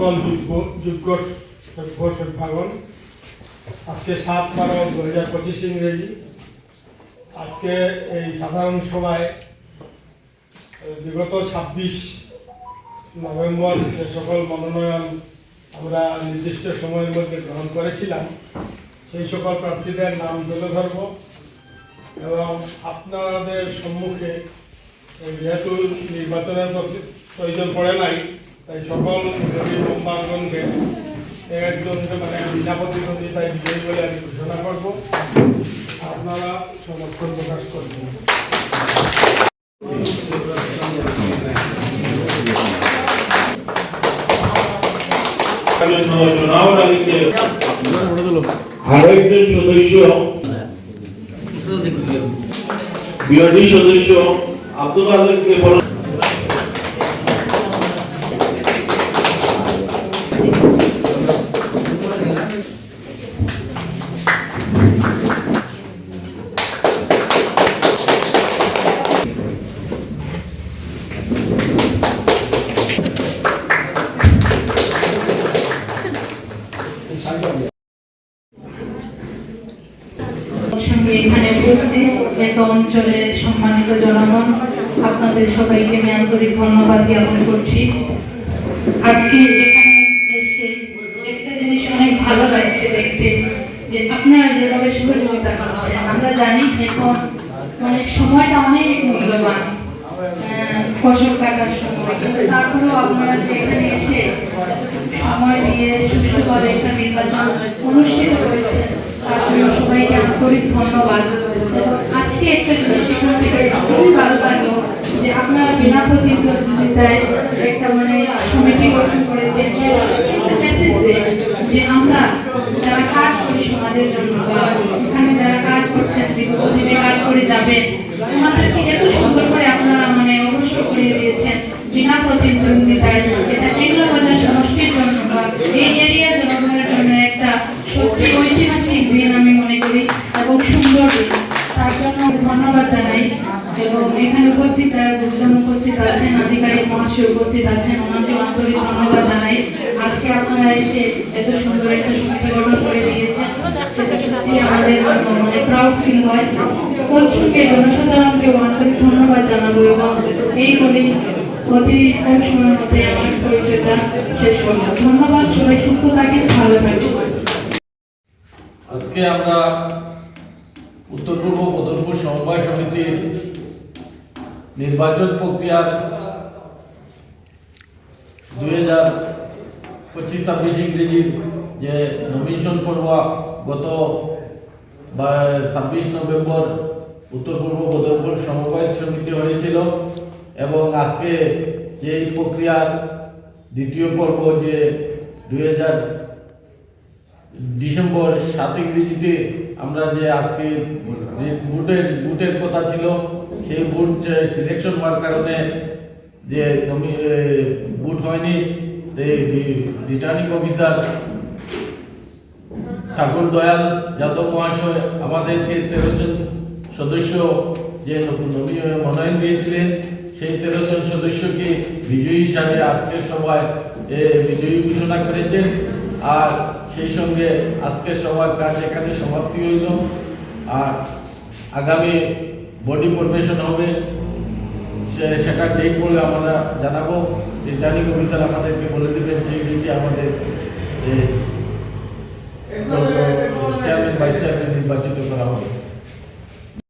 সকল যোগ্য সভ্য আজকে সাত বারো দু হাজার পঁচিশ ইংরেজি। আজকে এই সাধারণ সভায় বিগত ছাব্বিশ নভেম্বর যে সকল মনোনয়ন আমরা নির্দিষ্ট সময়ের মধ্যে গ্রহণ করেছিলাম, সেই সকল প্রার্থীদের নাম তুলে ধরব এবং আপনাদের সম্মুখে যেহেতু নির্বাচনের প্রয়োজন পড়ে নাই তাই সকল মেম্বারগণকে একজনকে মানে বিনা প্রতিদ্বন্দ্বিতায় বিজয়ী বলে আমি ঘোষণা করব। আপনারা সমর্থন প্রকাশ করবেন। আরেকজন সদস্য বিরোধী সদস্য আব্দুল আলমকে আপনাদের সবাইকে আমি আন্তরিক ধন্যবাদ জ্ঞাপন করছি। আজকে এখানে এসে একটা জিনিস অনেক ভালো লাগছে দেখতে, যে আপনারা যেভাবে সহযোগিতা করছেন আমরা জানি এখন মানে সময়টা অনেক মূল্যবান। ফসল কাটার সময়। তারপরেও আপনারা যে এখানে এসে সময় দিয়ে সুষ্ঠুভাবে একটা নির্বাচন অনুষ্ঠিত করেছেন তার জন্য সবাইকে আন্তরিক ধন্যবাদ। আজকে একটা জিনিস এখান থেকে খুবই ভালো লাগল যে আপনারা বিনা প্রতিদ্বন্দ্বিতায় একটা মানে সমিতি গঠন করেছেন। যে আমরা যারা কাজ করি সমাজের জন্য বা এখানে যারা কাজ করছেন বিগত দিনে কাজ করে যাবেন ওনাদেরকে এত সুন্দর করে আপনারা মানে অবসর করিয়ে দিয়েছেন বিনা প্রতিদ্বন্দ্বিতায় এই এরিয়ার জন্য একটা ঐতিহাসিক মনে করি এবং সুন্দর তার জন্য ধন্যবাদ জানাই এবং এখানে উপস্থিত উপস্থিত আছেন আধিকারিক মহাশয় উপস্থিত আছেন ধন্যবাদ জানাই আজকে আপনারা এসে এত সুন্দর একটা করে দিয়েছেন সেটা সত্যি আমাদের মানে ফিল হয় কর্তৃকে জনসাধারণকে আন্তরিক ধন্যবাদ জানাব এবং এই বলেই কম সময়ের মধ্যে আমার পরিচয়টা শেষ করব ধন্যবাদ, সবাই সুস্থ থাকেন, ভালো থাকেন। আজকে আমরা উত্তর পূর্ব বদরপুর সমবায় সমিতির নির্বাচন প্রক্রিয়ার দুই হাজার পঁচিশ ছাব্বিশ ইংরেজির যে নমিনেশন পর্ব, গত ছাব্বিশ নভেম্বর উত্তর পূর্ব বদরপুর সমবায় সমিতি হয়েছিল। এবং আজকে যে প্রক্রিয়ার দ্বিতীয় পর্ব যে দুই হাজার ডিসেম্বর সাত ইংরেজিতে আমরা যে আজকে বুটের বুটের কথা ছিল, সেই বুট সিলেকশন হওয়ার কারণে যে বুট হয়নি রিটার্নিং অফিসার ঠাকুর দয়াল যাদব মহাশয় আমাদেরকে তেরো জন সদস্য যে নমি- মনোনয়ন দিয়েছিলেন সেই তেরো জন সদস্যকে বিজয়ী হিসাবে আজকের সভায় এ, বিজয়ী ঘোষণা করেছেন। আর সেই সঙ্গে আজকের সভার কাজ এখানে সমাপ্তি হইল। আর আগামী বডি ফরমেশন হবে সে- সেটা ডেট বলে আমরা জানাব। রিটার্নিং অফিসার আমাদেরকে বলে দেবেন সেই ডেটে আমাদের চেয়ারম্যান ভাইস চেয়ারম্যান নির্বাচিত করা হবে।